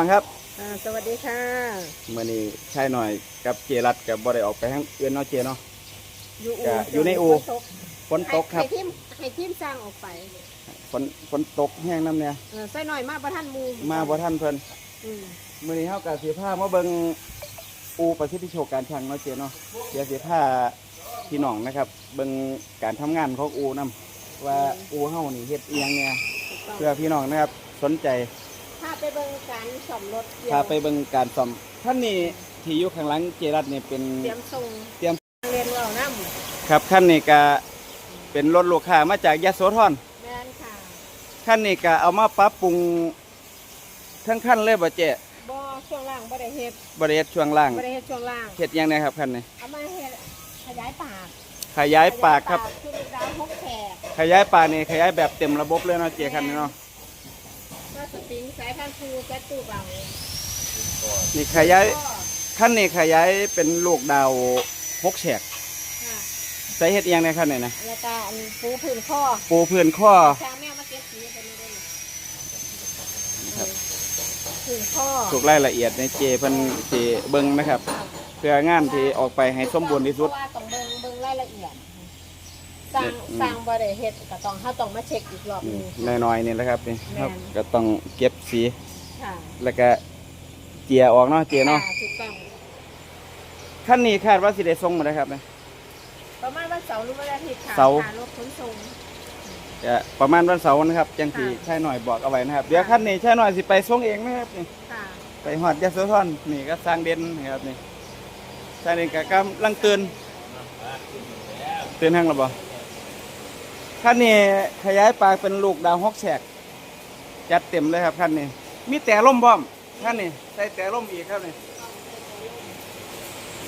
ฟังครับอ่าสวัสดีค่ะ มื่อนี้ชายหน่อยกับเจรัตกับบ่ได้ออกไปทางเอื้อนเนาะเจเนาะ อยู่ก็อยู่ในอู่ฝนตกฝนตกครับให้ทีมให้ทีมสร้างออกไปฝนฝนตกแห้งน้ำเนี่ยเออใส่หน่อยมาประท่านหมูมาบ่ทันเพิ่นอืมมื่อนี้เฮากับสีผ้ามาเบิ่งอูประสิทธิโชคการช่างเนาะเจเนาะเดี๋ยวสีผ้าพี่น้องนะครับ เบิ่งการทำงานของอูนํว่าอูเฮานี่เฮ็ดอีหยังเนี่ย ถูกต้องเพื่อพี่น้องนะครับสนใจ ถ้าไปเบิ่งการซ่อมรถเกี่ยวพาไปเบิ่งการซ่อมท่านนี้ที่อยู่ข้างหลังเจรัตนี่เป็น เตรียมส่งเตรียม เรียนเราน้ครับขั้นนี้ก็เป็นรถลูกค้ามาจากยโสธรำแม่นค่ะขั้นนี้ก็เอามาปรับปรุงทั้งขั้นเลยบ่เจ๊บ่ช่วงล่างบ่ได้เฮ็ดบริเวณช่วงล่างบ่ได้เฮ็ดช่วงล่างเฮ็ดยังไงครับขั้นนี้เอามาเฮ็ดขยายปากขยายปากครับ คือดาวหกแฉกขยายปากนี่ขยายแบบเต็มระบบเลยเนาะเจ๊ขั้นนี้เนาะมา สปริงสายพันธุ์ฟูแก๊สตู้เบานี่ขยายก็ขั้นนี้ขยายเป็นลูกดาวหกแฉกค่ะใส่เฮ็ดยังไงขั้นนี้นะแล้วก็อันฟูพื้นข้อปูพื้นข้อ ช้างแมวมาเก็บสีไปนี่ได้เลยครับพื้นข้อถูกรายละเอียดในเจเพิ่นสิเบิ่งนะครับ เพื่องานที่ออกไปให้สมบูรณ์ที่สุด เพราะว่าต้องเบิ่งเบิ่งรายละเอียด สร้างอืมสร้างบ่ได้เฮ็ดก็ต้องเฮาต้องมาเช็คอีกรอบหนึง น้อยๆนี่แหละครับนี่แม่นครับก็ต้องเก็บสีค่ะแล้วก็เจียออกเนาะเจียเนาะค่ถูกต้องขั้นนี้คาดว่าสิได้ส่งมาได้ครับเนี่ย ประมาณวันเสาร์หรือวันอาทิตย์ค่ะเสาร์ค่รถขนส่ง จะประมาณวันเสาร์นะครับจังที่ค่ะชายหน่อยบอกเอาไว้นะครับ เดี๋ยวขั้นนี้ชายหน่อยสิไปส่งเองนะครับนี่ค่ะ ไปหอดยาโสธรนี่ก็สร้างเด่นนะครับนี่ชายนี่ก็กำลังตื่นตื่นห้างแล้วบ่ ขั้นนี้ขยายปากเป็นลูกดาวฮอกแฉกจัดเต็มเลยครับขั้นนี้ มีแต่ล่มพร้อมขั้นนี้ใส่แต่ล่มอีกครับนี่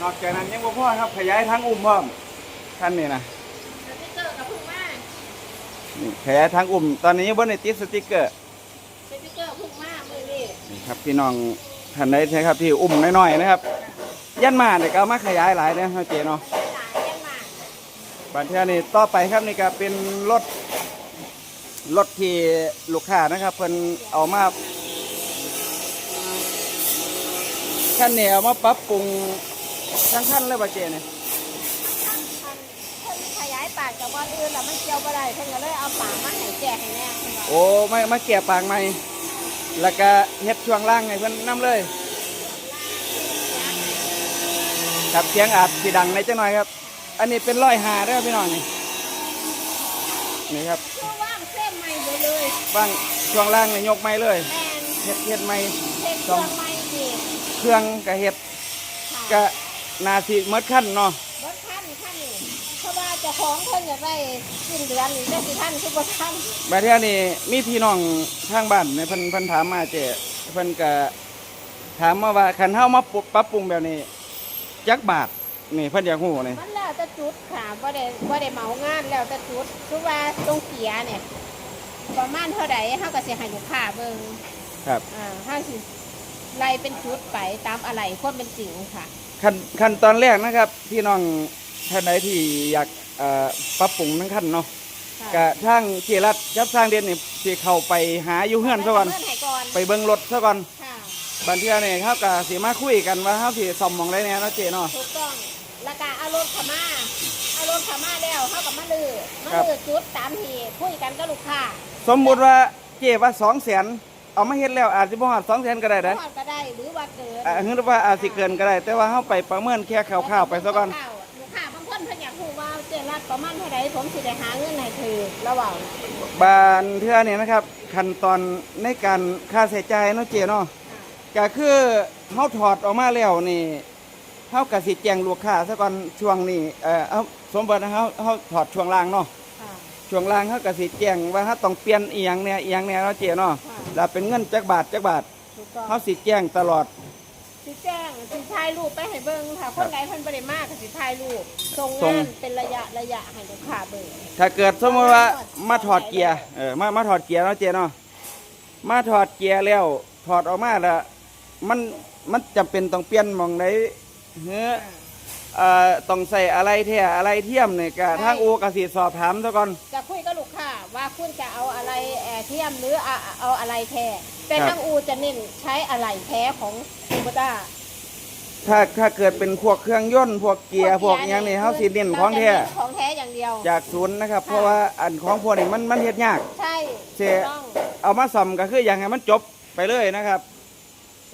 นอกจากนั้นยังบ่พอครับ ขยายทั้งอุ้มพร้อมขั้นนี้นะสติ๊กเกอร์กับพึ่งมานี่ขยายทั้งอุ้ม ตอนนี้ยังบ่ได้ติดสติกเกอร์สติ๊กเกอร์พึ่งมามื้อนี้นี่ครับพี่น้องท่านใดใช่ครับที่อุ้มน้อยๆนะครับ ยันมาเนี่ยก็เอามาขยายหลายนะเจ๊เนาะหลายยังมา บัดเทื่อนี้ต่อไปครับนี่ก็เป็นรถรถที่ลูกค้านะครับเพิ่นเอามาขั้นนี้เอามาปรับปรุงทั้งขั้นเลยบ่เจ๊เนี่ยท่านท่านเพิ่นขยายปากจากบ่อนอื่นแล้วมันเกี่ยวบ่ได้เพิ่นก็เลยเอาปากมาให้แจกให้แน่เพิ่นว่าโอ้ไม่มาเกี่ยปากใหม่แล้วก็เฮ็ดช่วงล่างให้เพิ่นนํเลยครับเสียงอาจสีดังในจังหน่อยครับ อันนี้เป็นร้อยหาเด้อพี่น้องนี่นี่ครับช่วงว่างเส้นใหม่ไปเลยบ้างช่วงล่างนี่ยกไม้เลยแมนเฮ็ดเฮ็ดไม้เส้นเครื่องใหม่อีกเครื่องก็เฮ็ดค่ะก็นาสิหมดขั้นเนาะรถท่านท่านนี่เพราะว่าเจ้าของเพิ่นอยากได้สิ้นเดือนนี่ได้สิท่านคือบ่ท่านบัดเทื่อนี้มีพี่น้องทางบ้านเนี่ยเพิ่นเพิ่นถามมาเจ้เพิ่นก็ถามมาว่าคันเฮามาปรับปรับปรุงแบบนี้จักบาทนี่เพิ่นอยากฮู้นี่มัน แล้วแต่จุดค่ะบ่ได้บ่ได้เหมางานแล้วแต่จุดคือว่าตรงเกียร์เนี่ย ประมาณเท่าใดเฮาก็สิให้ลูกค้าเบิ่งครับอ่าเฮาสิไล่เป็นจุดไปตามอะไรคนเป็นจริงค่ะ ขั้นขั้นตอนแรกนะครับพี่น้องท่านใดที่อยากเอ่อปรับปรุงทั้งขั้นเนาะค่ะกะทางเจรัตกับสร้างเด่นนี่สิเข้าไปหาอยู่เฮือนซะก่อนเพิ่นให้ก่อนไปเบิ่งรถซะก่อนค่ะ บันเทื่อนี่เฮาก็สิมาคุยกันว่าเฮาสิซ่อมหม่องใดแหน่เนาะเจเนาะ ถูกต้อง แล้วก็เอารถเข้ามาเอารถเข้ามาแล้วเฮาก็มาลือมาครับ ลือจุดตามที่คุยกันกับลูกค้าสมมุติว่าเจว่า200,000เอามาเฮ็ดแล้วอาจสิบ่ฮอด200,000ก็ได้เด้อทอดก็ได้หรือว่าเกินอ่าหรือว่าอาจสิเกินก็ได้ แต่ว่าเฮาไปประเมินแค่คร่าวๆไปซะก่อน ลูกค้าบางคนเพิ่นอยากรู้ว่าเจรัดประมาณเท่าใดผมสิได้หาเงินให้ถือระหว่างบานเทื่อนี่นะครับ ขั้นตอนในการค่าใช้จ่ายเนาะเจเนาะก็คือเฮาถอดออกมาแล้วนี่ เฮาก็สิแจ้งลูกค้าซะก่อนช่วงนี้เอ่อเอาสมบัติเฮาเฮาถอดช่วงล่างเนาะค่ะ ช่วงล่างเฮาก็สิแจ้งว่าเฮาต้องเปลี่ยนอีหยังเนี่ยอีหยังเนี่ยเนาะเจ๊เนาะค่ะ แล้วเป็นเงินจักบาทจักบาทถูกต้องเฮาสิแจ้งตลอด สิแจ้งสิถ่ายรูปไปให้เบิ่งค่ะ คนใดเพิ่นบ่ได้มากก็สิถ่ายรูปส่งส่ง งานเป็นระยะระยะให้ลูกค้าเบิ่งถ้าเกิดสมมติว่ามาถอดเกียร์เออมามาถอดเกียร์เนาะเจ๊เนาะมาถอดเกียร์แล้วถอดออกมาแล้วมันมันจำเป็นต้องเปลี่ยนหม่องใด เฮ้อเอ่อต้องใส่อะไรแท้อะไรเทียมเนี่ยก็ทางอูก็สิสอบถามซะก่อน จะคุยกับลูกค้าว่าคุณจะเอาอะไรแอร์เทียมหรือเอาเอาอะไรแท้แต่ครับ ทางอูจะเน้นใช้อะไหล่แท้ของคูโบต้าถ้าถ้าเกิดเป็นพวกเครื่องยนต์พวกเกียร์พวกหยังนี่เฮาสิเน้นของแท้เราจะเน้นของแท้อย่างเดียว จากศูนย์นะครับ เพราะว่าอันของพวกนี้มันมันเฮ็ดยาก ใช่เสีถูยกต้องเอามาซ่อมก็คืออยากให้มันจบไปเลยนะครับ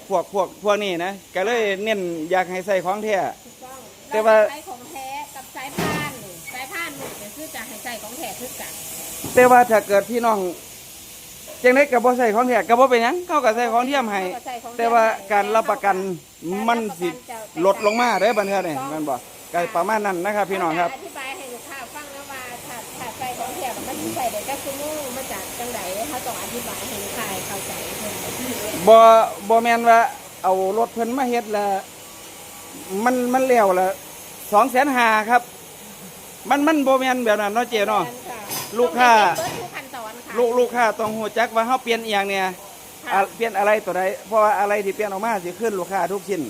พวกพวกพวกนี้นะก็เลยเน้นอยากให้ใส่ของแท้ ถูกต้องแต่ว่าใช้ของแท้กับสายพานนี่สายพานนี่ก็คือจะให้ใส่ของแท้คือกันแต่ว่าถ้าเกิดพี่น้องจังได๋ก็บ่ใส่ของแท้ก็บ่เป็นหยังเขาก็ใส่ของเทียมให้เขาก็ใส่ของท้แต่ว่าการรับประกันมันสิการรับประกันจะลดลงมาเด้อบัดนี้นี่แม่นบ่ก็ประมาณนั้นนะครับพี่น้องครับ อธิบายให้ลูกค้าฟังนะว่าถ้าถ้าใส่ของแท้มันสิ ใส่ได้จักชั่วโมงมาจากจังไดเขาต้องอธิบายให้ลูกค้าเข้าใจเพิ่นบ่บ่แม่นว่าเอารถเพิ่นมาเฮ็ดแล้วมันมันแล้วละ2,500,000ครับ มันมันบ่แม่นแบบนั้นเนาะเจ๊เนาะลูกค้าต้องให้เบิดทุกขั้นตอนค่ะลูกลูกค้าต้องฮู้จักว่าเฮาเปลี่ยนอีหยังเนี่ยค่ะอะเปลี่ยนอะไรตัวใดเพราะว่าอะไรที่เปลี่ยนออกมาสิขึ้นลูกค้าทุกชิ้น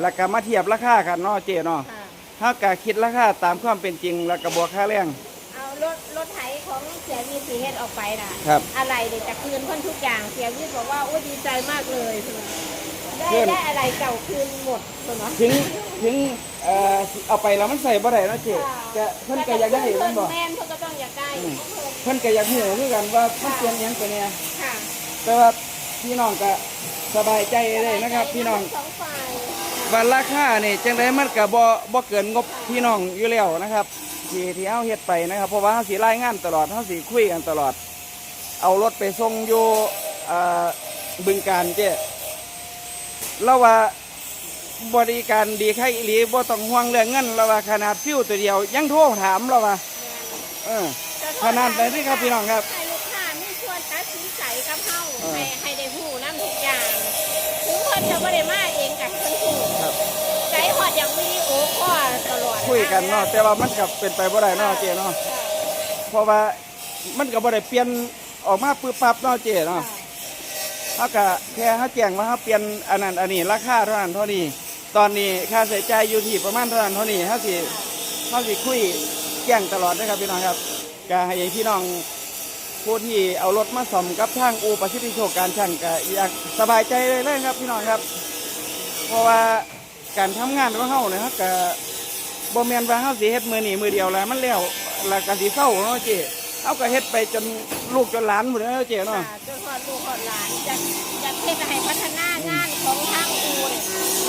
แล้วก็มาเทียบราคากันเนาะเจ๊เนาะค่ะเฮาก็คิดราคาตามความเป็นจริง แล้วก็บวกค่าแรงเอา รถรถไถของเสียวีสีเฮ็ดออกไปน่ะครับ อะไรเดี๋ยวจะคืนเพิ่นทุกอย่างเสียวีบอกว่าโอ้ดีใจมากเลยเพิ่นได้คืนได้อะไรเก่าคืนหมดเพิ่นว่าถึงถึงเอ่อสิเอาไปแล้วมันใส่บ่ได้เนาะเจ๊ก็เพิ่นก็อยากได้เพิ่แม่นบ่ แม่นเพิ่นก็ต้องอยากได้อืมเพิ่นก็อยากฮู้คือกันว่ามันเปลี่ยนหยังไปเนี่ยค่ะแต่ว่าพี่น้องก็สบายใจเลยนะครับ พี่น้องสองฝ่ายว่าราคานี่จังไดมันก็บ่บ่เกินงบพี่น้องอยู่แล้วนะครับ ที่ที่เฮาเฮ็ดไปนะครับ เพราะว่าเฮาสิรายงานตลอดเฮาสิคุยกันตลอด เอารถไปส่งอยู่เอ่อบึงการเจ้แล้วว่าบริการดีค่าอีหลีบ่ต้องห่วงเรื่องเงินแล้วว่าขนาดฟิวตัวเดียว ยังโทรถามแล้วว่าเออขนาดไหนที่ครับพี่น้องครับให้ลูกค้ามีส่วนตัดสินใจกับเฮาเออให้ให้ได้ฮู้นํทุกอย่างถึงเพิ่นจะบ่ได้มาเองกับเพิ่นฮู้ ครับใจฮอดอย่างวิดีโอคอลตลอดคุยกันเนาะแต่ว่ามันก็เป็นไปบ่ได้เนาะเจ้เนาะเพราะว่ามันก็บ่ได้เปลี่ยนออกมาปึ๊บปั๊บเนาะเจ้เนาะเฮาก็แค่เฮาแจ้งว่าเฮาเปลี่ยนอันนั้นอันนี้ราคาเท่านั้นเท่านี้ตอนนี้ค่าใช้จ่ายอยู่ที่ประมาณเท่านั้นเท่านี้เฮาสิเฮาสิคุยแจ้งตลอดนะครับพี่น้องครับก็ให้พี่น้องผู้ที่เอารถมาซ่อมกับทางอูประสิทธิโชคการช่างก็อยากสบายใจเลยเลยครับพี่น้องครับ เพราะว่า การทำงานของเฮาเนี่ยเฮาก็บ่แม่นว่าเฮาสิเฮ็ดมือนี้มือเดียวแล้วมันแล้วแล้วก็สิเศร้าเนาะเจ้เฮาก็เฮ็ดไปจนลูกจนหลานหมดแล้วเจ้ค่ะเนาะจนฮอดลูกฮอดหลานจะจะเทศให้พัฒนางานของทางอูเนี่ย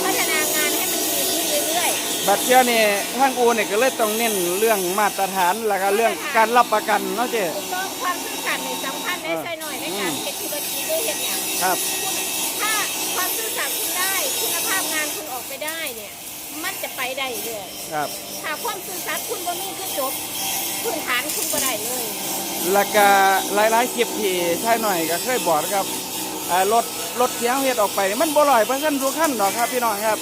พัฒนางานให้มันดีขึ้นเรื่อยบัดเที่ยนี่ทางอูเนี่ยก็เลยต้องเน้นเรื่องมาตรฐานแล้วก็เรื่องการรับประกันเนาะเจ้ๆถูกต้องความซื่อสัตย์ในสำคัญได้ใช่หน่อยในการเฮ็ดธุรกิจด้วยเฮ็ดอย่างครับคุณถ้าความซื่อสัตย์คุณได้ คุณภาพงานคุณออกไปได้เนี่ย มันจะไปได้เรื่อยครับ ถ้าความซื่อสัตย์คุณบ่มีคือจบพื้นฐานคุณบ่ได้เลยแล้วก็หลายๆคลิปที่ใช่หน่อยก็เคยบอกนะครับอ่ารถรถที่เฮาเฮ็ดออกไปนี่มันบ่ร้อยเปอร์เซ็นต์ทุกคันดอกครับพี่น้องครับ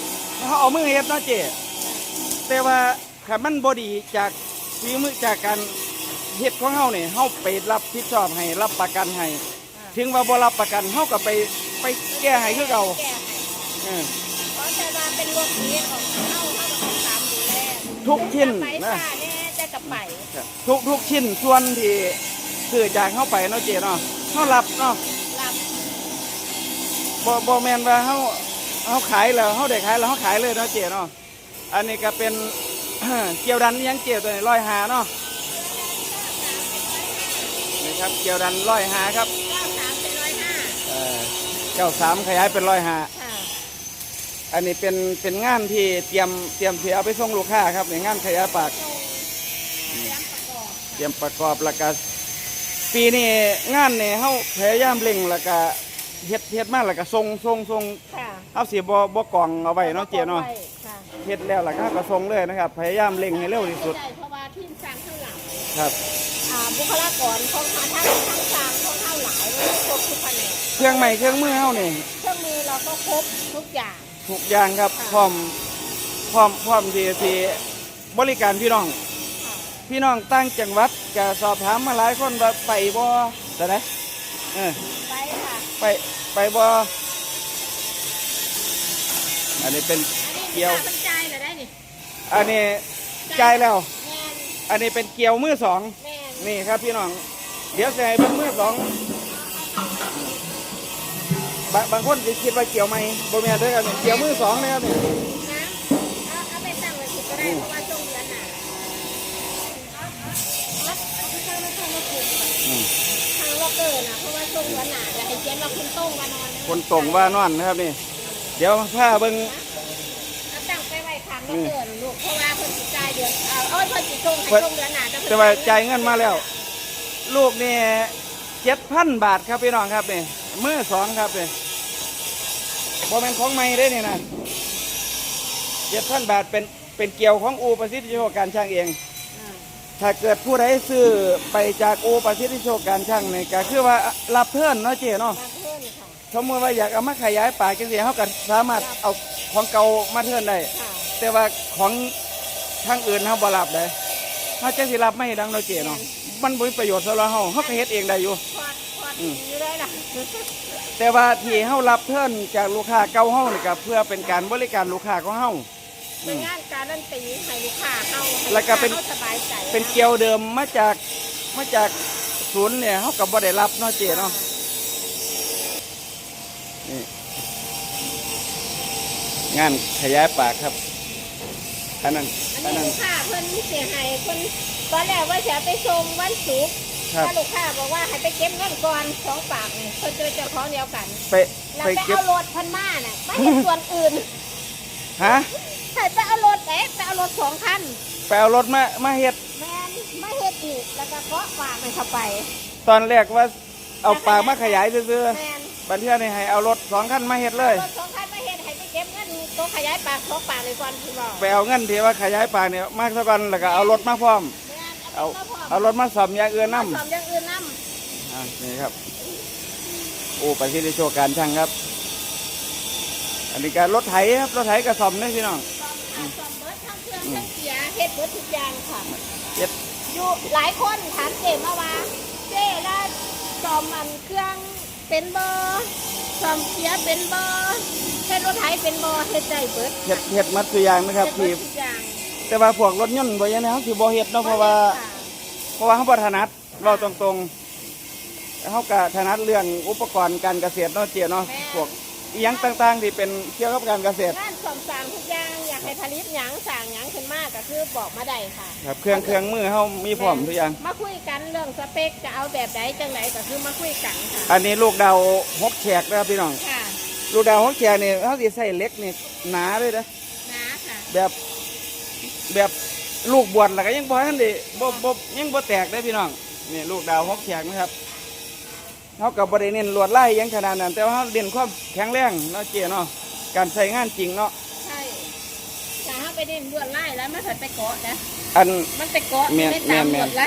เฮาเอามือเฮ็ดเนาะเจ้แต่ว่าคันมันบ่ดีจากฝีมือจากการเฮ็ดของเฮานี่เฮาไปรับผิดชอบให้รับประกันให้ ถึงว่าบ่รับประกันเฮาก็ไปไปแก้ให้คือเก่า แก้ให้เออเพราะแต่ว่าเป็นรถเลี้ยงของเฮาเฮาก็ต้องตามดูแลทุกชิ้นไปนะซ่าแน่แต่กับไปทุกทุกชิ้นส่วนที่ซื้อจากเฮาไปเนาะเจเนาะเฮารับเนาะรับบ่บ่แม่นว่าเฮาเฮาขายแล้วเฮาได้ขายแล้วเฮาขายเลยเนาะเจเนาะอันนี้ก็เป็น เกี่ยวดันอิหยังเจตัวนี้ร้อยหาเนาะนี่ครับเกี่ยวดันร้อยหาครับ93เป็น105เอ่อเก้าสามขยายเป็นร้อยหาค่ะ อันนี้เป็นเป็นงานที่เตรียมเตรียมที่เอาไปส่งลูกค้าครับในงานขยายปากเตรียมประกอบเตรียมประกอบแล้วก็ปีนี้งานเนี่ยเฮาพยายามเร่งแล้วก็เฮ็ดเฮ็ดมาแล้วก็ส่งส่งส่งค่ะเฮาสิบ่บ่กองเอาไว้เนาะเจียเนาะค่ะเฮ็ดแล้วแล้วก็ก็ส่งเลยนะครับ พยายามเร่งให้เร็วที่สุดไม่ได้เพราะว่าทีมสร้างเท่าหลังครับอ่าบุคลากรของทางทั้งทั้งสร้างของเท่าหลายเลยครบทุกแผนกเครื่องใหม่เครื่องมือเฮานี่เครื่องมือเราก็ครบทุกอย่าง ทุกอย่างครับพร้อมพร้อมพร้อมที่ที่บริการพี่น้องค่ะพี่น้องตั้งจังหวัดก็สอบถามมาหลายคนว่าไปบ่แต่ไหนเออไปค่ะไปไปบ่อันนี้เป็นอันนี้เกี่ยวสนใจเหรอได้นี่อันนี้จ่ายแล้วแม่นอันนี้เป็นเกี่ยวมือสองแม่นนี่ครับพี่น้อง เดี๋ยวใส่เป็นมือสอง บางบางคนสิคิดว่าเกี่ยวไหมบ่แม่นเด้อครับนี่เกี่ยวมือสองนะครับนี่น้ำเอาเอาไปตั้งไว้ผิดก็ได้เพราะว่าช่วงเดือนหนาเอาเอาเอาเอาไปตั้งไว้ข้างละคืนก่อนอืมทางล็อกเกอร์นะเพราะว่าช่วงเดือนหนาจะให้เขียนว่าคุณโต้งวานอนะคนตรงว่านอนนะครับนี่ เดี๋ยวผ้าเบิ่งเอาตั้งไปไว้ทางล็อกเกอร์น่ะลูกเพราะว่าเพิ่นสิจ่ายเดือนเอาเอาเพิ่นสิส่งให้เพิ่นช่วงเดือนหนาจะแต่ว่าจ่ายเงินมาแล้ว ลูกนี่เจ็ดพันบาทครับพี่น้องครับนี่มือสองครับนี่ บ่แม่นของใหม่เด้นี่นะเจ็ดพันบาทเป็นเป็นเกี่ยวของอูประสิทธิโชคการช่างเองอ่าถ้าเกิดผู้ใดซื้อไปจากอูประสิทธิโชคการช่างนี่ก็คือว่ารับเพิ่นเนาะเจ๊เนาะบางเพิ่นค่ะสมมติว่าอยากเอามาขยายปากจังซี่เฮาก็สามารถเอาของเก่ามาเทิร์นได้ค่ะแต่ว่าของทางอื่นเฮาบ่รับได้เฮาจะสิรับไม่ดังเนาะเจ๊เนาะมันบ่มีประโยชน์สำหรับเฮาเฮาก็เฮ็ดเองได้อยู่พอดพอดอืมอยู่ได้ล่ะ แต่ว่าที่เฮารับเทิร์นจากลูกค้าเก่าเฮานี่ก็เพื่อเป็นการบริการลูกค้าของเฮา เป็นงานการันตีให้ลูกค้าเฮาให้แล้วก็เป็นลูค้าฮาสบายใจเป็นเกลียวเดิมมาจากมาจากศูนย์เนี่ยเฮาก็บ่ได้รับเนาะเจ๊เนาะนี่งานขยายปากครับอันนั้นอันอันนี้นั้น ลูกค้าเพิ่นเสียหายเพิ่นตอนแรกว่าจะไปส่งวันศุกร์ ครับ ถ้าลูกค้าบอกว่าให้ไปเก็บเงินก่อนสองปากนี่เพิ่นจะเป็นเจ้าของเดียวกัน ไปแล้วไปไปเก็บเอารถเพันมาน่ะไม่เห็นส่วนอื่นฮะให้ไปเอารถเอ๊ะไปเอารถสองคันไปเอารถมามาเฮ็ดแมนไม่เฮ็ดอีกแล้วก็เคาะปากมันเข้าไปตอนแรกว่าเอาปากมาขยายซื่อแมนๆบัดเทื่อนี่ให้เอารถสองคันมาเฮ็ดเลยรถสองคันไม่เฮ็ดให้ไปเก็บเงินตัวขยายปากสองปากเลยก่อนพี่บอกไปเอาเงินที่ว่าขยายปากเนี่ยมากเท่ากันแล้วก็เอารถมาพร้อมแม่น เอาเอาเอารถมาซ่อมอย่างอื่นน้ำนำสอมอย่างอื่นน้อ่านี่ครับโอ้ประสิทธิโชคการช่างครับ อันนี้การรถไถครับรถไถกระสอบนี่พี่น้องำสอมค่ะสอมเบิดทั้งเครื่องทั้งเสียเฮ็ดเบิดทุกอย่างค่ะเฮ็ดอยู่หลายคนถามเจมาว่าเจ้แล้วสอมมันเครื่องเป็นบอสอมเสียเป็นบอเฮ็ดรถไถเป็นบอเฮ็ดได้เบิดเฮ็ดเฮ็ดมัดตัวอย่างนะครับเฮ็ที่ด เบิดทุกอย่างแต่ว่าพวกรถยนต์บ่อยังนี้เขาสิบ่เฮ็ดเนาะเพราะว่า เพราะว่าเขาบ่ถนัดเราตรงๆเขาก็ถนัดเรื่องอุปกรณ์การเกษตรเนาะเจียเนาะพวกอีหยังต่างๆ ที่เป็นเกี่ยวกับการเกษตรงานสอมสร้างทุกอย่างอยากให้ผลิตหยังสร้างหยังขึ้นมาก็คือบอกมาได้ค่ะครับเครื่องเครื่องมือเขามีพร้อมทุกอย่างมาคุยกันเรื่องสเปคจะเอาแบบไหนจังไหนก็คือมาคุยกันค่ะอันนี้ลูกดาวหกแฉกนะครับพี่น้องค่ะลูกดาวหกแฉกนี่เขาสิใส่เหล็กนี่หนาเลยนะนะค่ะแบบ แบบลูกบวชแล้วก็ยังบ่ทันได้บ่บ่ยังบ่แตกได้พี่น้องนี่ลูกดาวหกแฉกนะครับเขาก็บ่ได้เน้นลวดลายหยังขนาดนั้น แต่ว่าเขาเน้นความแข็งแรงเนาะเจียเนาะการใช้งานจริงเนาะใช่ถ้าเขาไปเด่นลวดไล่แล้วมันเถิดไปเกาะนะอันมันไปเกาะแม่นไม่ตามแม่ลนวดไล่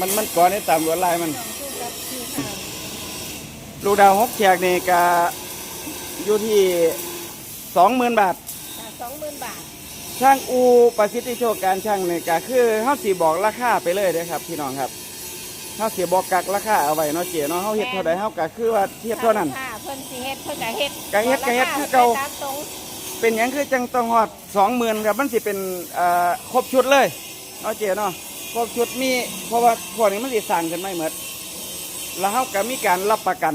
มันมันก่อนให้ตามลวดลายมันสองคู่กับคู่ค่ะลูกดาวหกแฉกนี่ก็อยู่ที่สองหมื่นบาทสองหมื่นบาท ช่างอูประสิทธิโชคการช่างนี่ก็คือเฮาสิบอกราคาไปเลยเด้อครับ พี่น้องครับเฮาสิบอกกักราคาเอาไว้เนาะเจ๊เนาะเฮาเฮ็ดเท่าใดเฮาก็คือว่าเฮ็ดเท่านั้น ค่ะเพิ่นสิเฮ็ดเพิ่นก็เฮ็ดก็เฮ็ดก็เฮ็ดคือเก่ารคไปตมตรงเป็นหยังคือจังต้องฮอด20,000ครับมันสิเป็นเอ่อครบชุดเลยเนาะเจ๊เนาะครบชุดมีเพราะว่าพวกนี้มันสิสร้างกันไม่หมดแล้วเฮาก็มีการรับประกัน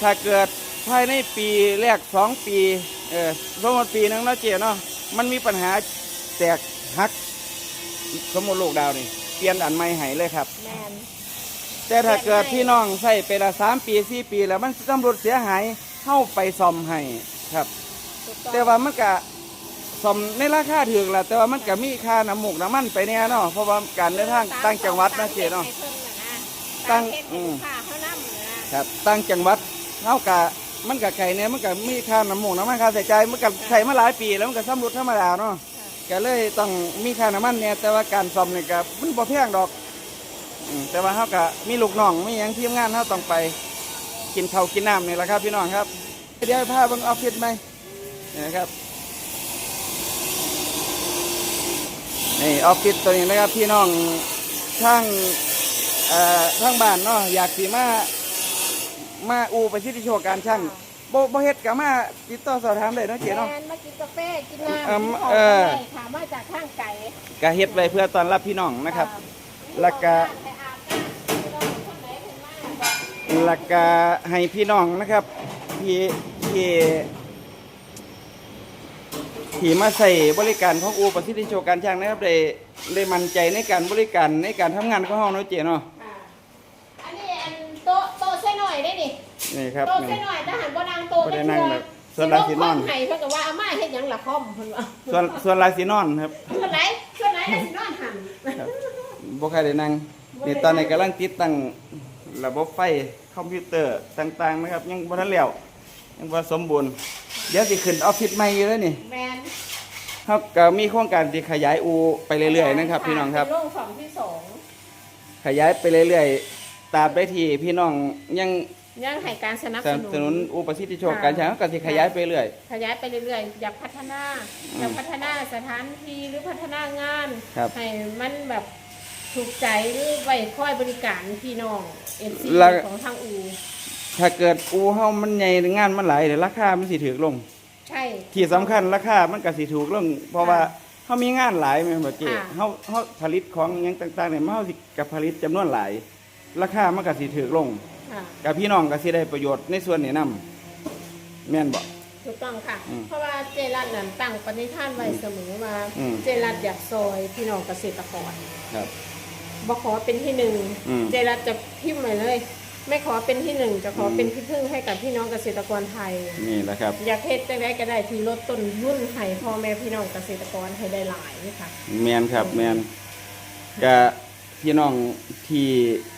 ถ้าเกิดภายในปีแรกสองปีเออสมมติปีหนึงเนาะเจ๊เนาะ มันมีปัญหาแตกหัก สมมติลูกดาวนี่เปลี่ยนอันใหม่ให้เลยครับ แมน แต่ถ้าเกิดพี่น้องใส่ไปละสามปีสี่ปี แล้วมันตำรวจเสียหายเข้าไปซ่อมให้ครับ ถูกต้องแต่ว่ามันก็ซ่อมในราคาถึงแหละแต่ว่ามันก็มีค่าน้ำหมูกน้ำมันไปเนี่ยเนาะเพราะว่าการเดินทางต่างจังหวัดนะเจ๊เนาะ ตั้ตั้งงอือืมมค่ะเขานำนะครับต่างจังหวัดเฮากะ มันก็ไก่เนี่ยมันก็มีค่าน้ำมูกน้ำมันค่าใส่ใจายมันก็ใส่มาหลายปีแล้วมันก็สำรุดธรรมดาเนาะก็เลยต้องมีค่าน้ำมันเนี่ยแต่ว่าการซ่อมเนี่ยก็มันบ่แพงดอกอืมแต่ว่าเฮาก็มีลูกน้องมีหยังทีมงานเฮาต้องไป กินข้าวกินน้ำนี่แหละครับ พี่น้องครับเดี๋ยวให้พาเบิ่งออฟฟิศไหมนี่นะครับนี่ออฟฟิศตัวนี้นะครับ พี่น้องทางเอ่อทางบ้านเนาะอยากสิมา มาอูไปที่ที่โชว์การช่างบ่บ่เฮ็ดก็มาติดต่อสอบถามได้เนาะเจ๊เนาะ แมนมากินกาแฟกินเอิ่มน้ำเออ ได้ค่ะมาจากข้างไก่ก็เฮ็ดไว้เพื่อต้อนรับพี่น้องนะครับ แล้วก็ ไปอาบน้ำพี่น้องคนไหนคนมาบอกแล้วก็ให้พี่น้องนะครับที่ที่ที่มาใส่บริการของอูประสิทธิโชว์การช่างนะครับได้ได้มั่นใจในการบริการในการทำงานของเฮาเนาะเจ๊เนาะ ค่ะอันนี้อันโต๊ะโต๊ะใส่ห น่อยได้ดินี่ครับโต๊ะนี่ใส่หน่อยทหารบ่นางโต๊ะบ่ได้ได้นั่งเทื่อแบบส่วนหลายสินอนสิลงคมให้เพิ่นก็ว่าอาม่าเฮ็ดหยังล่ะคอมเพิ่นว่าส่วนส่วนลายสีนอนครับส่วนไหนส่วนไหนน่ะสินอนหันครับบ่ใครได้นั่งบ่ได้นี่ตอนนี้กำลังติดตั้งระบบไฟคอมพิวเตอร์ต่างๆนะครับ ยังบ่ทันแล้วยังบ่สมบูรณ์เดี๋ยวสิขึ้นออฟฟิศใหม่อยู่แล้วนี่แมนเฮาก็มีโครงการที่ขยายอูไปเรื่อยๆนะครับพี่น้องครับเป็นโรงสองที่สองขยายไปเรื่อยๆ ตราบได้ที่พี่น้องยังยังให้การสนับสสนับนุ สนุนนอุปสิทธิโชคค่ะ การใช้ก็สิขยายไปเรื่อย ขยายไปเรื่อยๆ อยากพัฒนาอืมอยากพัฒนาสถานที่หรือพัฒนางานครับ ให้มันแบบถูกใจหรือไว้ค่อยบริการพี่น้องเอ็นซีแล้วของทางอู ถ้าเกิดอูเฮามันใหญ่งานมันหลายเดี๋ยวราคามันสิถูกลง ใช่ ที่สำคัญราคามันก็สิถูกลงเพราะว่าเฮามีงานหลายแม่นบ่เจ้ค่ะ เฮาเฮาผลิตของหยังต่างๆเนี่ยมันเฮาสิกับผลิตจำนวนหลาย ราคามันก็สิถูกลงค่ะกับพี่น้องก็สิได้ประโยชน์ในส่วนนี้นํแม่นบ่ ถูกต้องค่ะ อืมเพราะว่าเจรัตนั้นตั้งปณิธานไว้เสมอว่าอืม เจรัตอยากซอยพี่น้องเกษตรกรครับบขอเป็นที่หนึ่งอืมเจรัตจะพิมพ์ไว้เลย ไม่ขอเป็นที่หนึ่งจะขอเป็นที่พึ่งให้กับพี่น้องเกษตรกรไทย นี่แหละครับ อยากเฮ็ดจังไดก็ได้ที่ลดต้นทุนให้พ่อแม่พี่น้องเกษตรกรให้ได้หลายค่ะ แมนครับแมนก็พี่น้องที่เอ่อ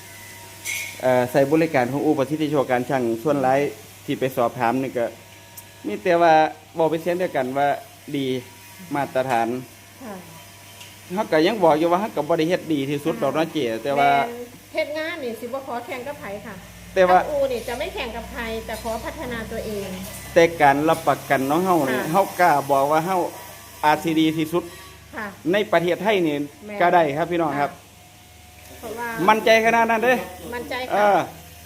ใส่บริการของอูปสิทธิโชคการช่างส่วนหลายที่ไปสอบถามนี่ก็มีแต่ว่าบอกไปนเสียงเดียวกันว่าดีมาตรฐานค่ะเขาก็ยังบอกอยู่ว่าเขาก็บริเฮ็ดดีที่สุดดอกเนาะเจแต่ว่าม่นเฮ็ดงานนี่สิบ่ขอแข่งกับไผค่ะ แต่ว่าทงอูนี่จะไม่แข่งกับใครแต่ขอพัฒนาตัวเอง แต่การรับประกันน้องเฮานี่ค่ะเฮากล้าบอกว่าเฮาอาจสิดีที่สุดค่ะในประเทศไทยนี่แม่นก็ได้ครับพี่น้องครับ เพราะว่ามั่นใจขนาดนั้นเด้มั่นใจเอค่ะอ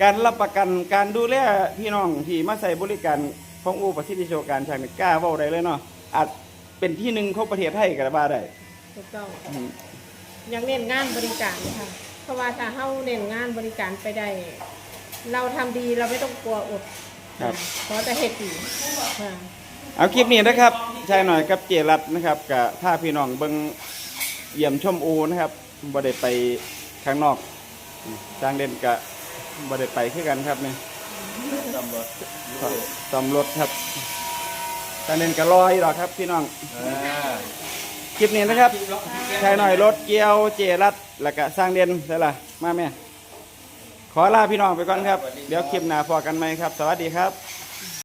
การรับประกันการดูแลพี่น้องที่มาใส่บริการของอูประสิทธิโชคการช่างนี่กล้าเว้าได้เลยเนาะอาจเป็นที่หนึ่งของประเทศไทยก็ว่าได้ถูกต้องอืมยังเน้นงานบริการค่ะเพราะว่าถ้าเฮาเน้นงานบริการไปได้ เราทำดีเราไม่ต้องกลัวอดครับขอแต่เฮ็ดดีค่ะเอาคลิปนี้นะครับชายหน่อยกับเจรัตน์นะครับกับพาพี่น้องเบิ่งเยี่ยมชมอูนะครับบ่ได้ไป ข้างนอกอืมจ้างเล่นกะบ่ได้ไปคือกันครับนี่ตำรวจตำรวจครับจ้างเล่นกะรออยู่หรอกครับพี่น้องคลิปนี้นะครับชายหน่อยรถเกียวเจรัตแล้วก็สร้างเด่นใช่ล่ะมาแม่ขอลาพี่น้องไปก่อนครับ เดี๋ยวคลิปหน้าพอกันไหมครับ สวัสดีครับ